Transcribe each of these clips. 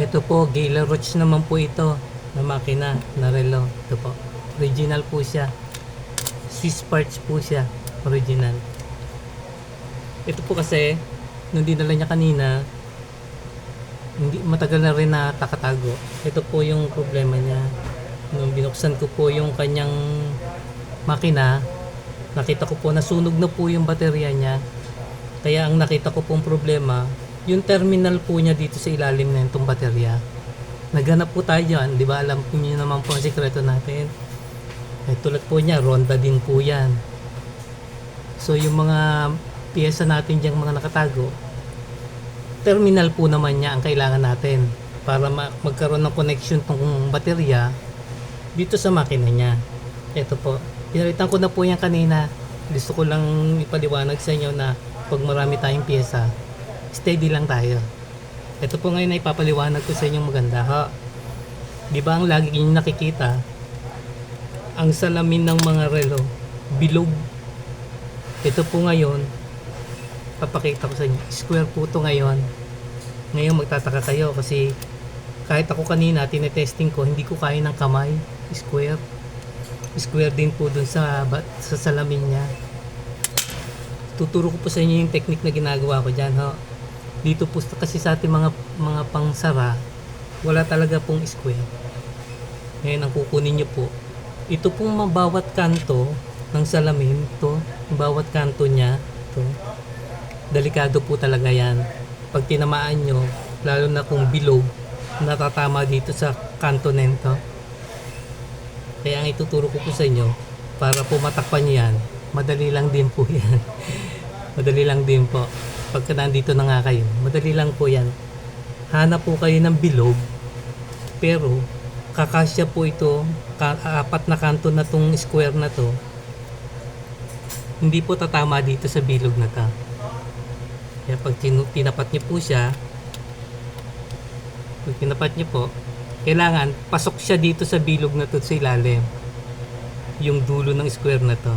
Ito po, Gala Roach naman po ito na makina na relo. Ito po. Original po siya. Swiss parts po siya. Original. Ito po kasi, nung dinala niya kanina, hindi matagal na rin na takatago. Ito po yung problema niya. Nung binuksan ko po yung kanyang makina, nakita ko po nasunog na po yung baterya niya. Kaya ang nakita ko pong problema, yung terminal po niya dito sa ilalim na itong baterya. Naghanap po tayo dyan, di ba? Alam po niyo naman po ang sikreto natin. Eh, tulad po niya, ronda din po yan. So yung mga piyesa natin diyang mga nakatago, terminal po naman niya ang kailangan natin para ma- magkaroon ng connection tong baterya dito sa makina niya. Ito po. Pinalitan ko na po yan kanina. Gusto ko lang ipaliwanag sa inyo na pag marami tayong pyesa, steady lang tayo. Ito po ngayon ay ipapaliwanag ko sa inyo maganda ha. Di ba ang lagi niyo nakikita, ang salamin ng mga relo, bilog. Ito po ngayon, papakita ko sa inyo. Square po ito ngayon. Ngayon magtataka kayo kasi kahit ako kanina tinetesting ko, hindi ko kaya ng kamay. Square. Square din po dun sa, sa salamin niya. Tuturo ko po sa inyo yung technique na ginagawa ko dyan. Ho. Dito po kasi sa ating mga, mga pangsara, wala talaga pong square. Ngayon ang kukunin nyo po. Ito pong mabawat kanto ng salamin, to, bawat kanto niya, to, delikado po talaga yan. Pag tinamaan nyo, lalo na kung bilog, natatama dito sa kanto nito. Kaya ang ituturo ko po sa inyo, para po matakpan nyo yan, madali lang din po yan. madali lang din po. Pagka nandito na nga kayo, madali lang po yan. Hanap po kayo ng bilog, pero kakasya po ito, ka- apat na kanto na tong square na to, hindi po tatama dito sa bilog na to. Kaya pag tinapat niyo po siya, pag tinapat niyo po, kailangan pasok siya dito sa bilog na to sa ilalim. Yung dulo ng square na to.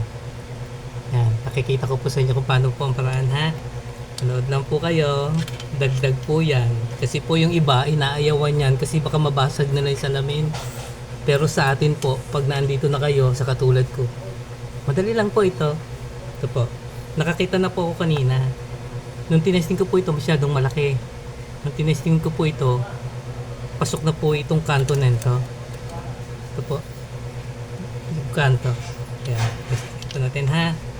Yan, nakikita ko po sa inyo kung paano po ang paraan ha. Manood lang po kayo. Dagdag po yan. Kasi po yung iba, inaayawan yan kasi baka mabasag na lang yung salamin. Pero sa atin po, pag nandito na kayo sa katulad ko, madali lang po ito. Ito po. Nakakita na po ako kanina. Nung tinesting ko po ito, masyadong malaki. Nung tinesting ko po ito, pasok na po itong kanto na ito. Ito po. Yung kanto. Kaya, ito natin ha.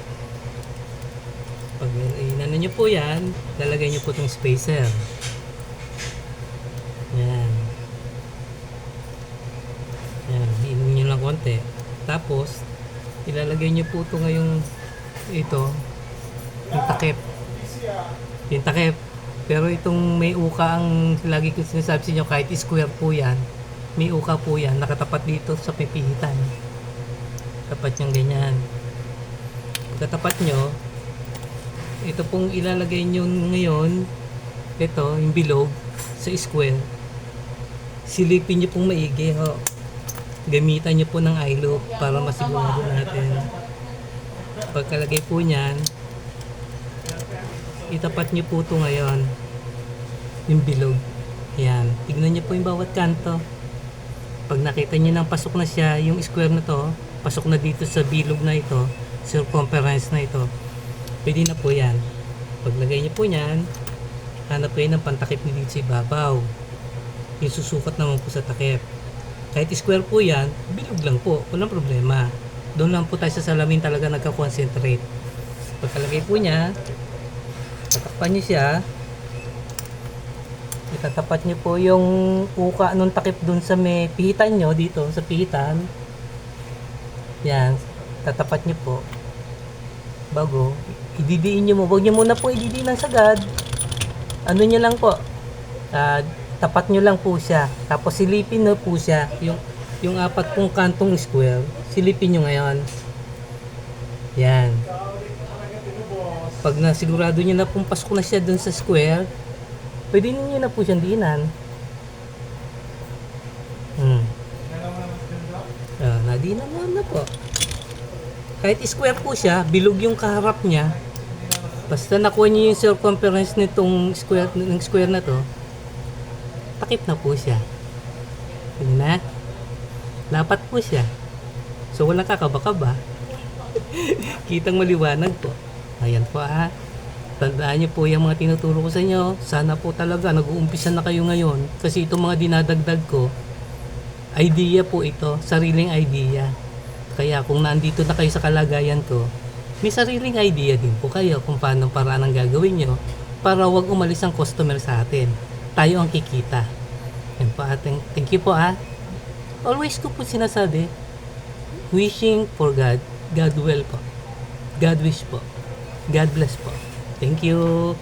Pag inano nyo po yan, lalagay nyo po itong spacer. Yan. Yan, inom nyo lang konti. Tapos, ilalagay nyo po ito ngayong ito, yung takip. Yung takip. Pero itong may uka ang lagi ko sinasabi sa inyo, kahit square po yan, may uka po yan, nakatapat dito sa pipihitan. Tapat niyang ganyan. Pagkatapat nyo, ito pong ilalagay nyo ngayon, ito, yung bilog, sa square. Silipin nyo pong maigi, ho. Gamitan nyo po ng eye para masigurado natin. Pagkalagay po niyan, itapat nyo po ito ngayon. Yung bilog. Yan. Tignan nyo po yung bawat kanto. Pag nakita nyo nang pasok na siya, yung square na to, pasok na dito sa bilog na ito, circumference na ito, pwede na po yan. Paglagay nyo po yan, hanap kayo ng pantakip na dito sa ibabaw. Yung susukat naman po sa takip. Kahit square po yan, bilog lang po. Walang problema. Doon lang po tayo sa salamin talaga nagka-concentrate. Pagkalagay po niya, tatakpan niyo siya. Itatapat niyo po yung uka nung takip dun sa may pihitan nyo dito, sa pihitan. Yan, tatapat niyo po. Bago, ididiin niyo mo. Huwag niyo muna po ididiin ng sagad. Ano niyo lang po, ah, tapat nyo lang po siya. Tapos silipin na po siya. Yung, yung apat pong kantong square, silipin nyo ngayon. Yan. Pag nasigurado nyo na pong pasok na siya dun sa square, pwede ninyo na po siyang diinan. Hmm. Ah, nadiinan na po. Kahit square po siya, bilog yung kaharap niya. Basta nakuha niyo yung circumference nitong square, ng square na to, takip na po siya. Yun na. Lapat po siya. So walang kakaba-kaba. Kitang maliwanag po. Ayan po ha. Tandaan niyo po yung mga tinuturo ko sa inyo. Sana po talaga nag-uumpisa na kayo ngayon. Kasi itong mga dinadagdag ko, idea po ito. Sariling idea. Kaya kung nandito na kayo sa kalagayan ko, may sariling idea din po kayo kung paano paraan ang gagawin nyo para wag umalis ang customer sa atin. Tayo ang kikita. Yan po ating, thank you po ah. Always ko po sinasabi, wishing for God, God will po. God wish po. God bless po. Thank you.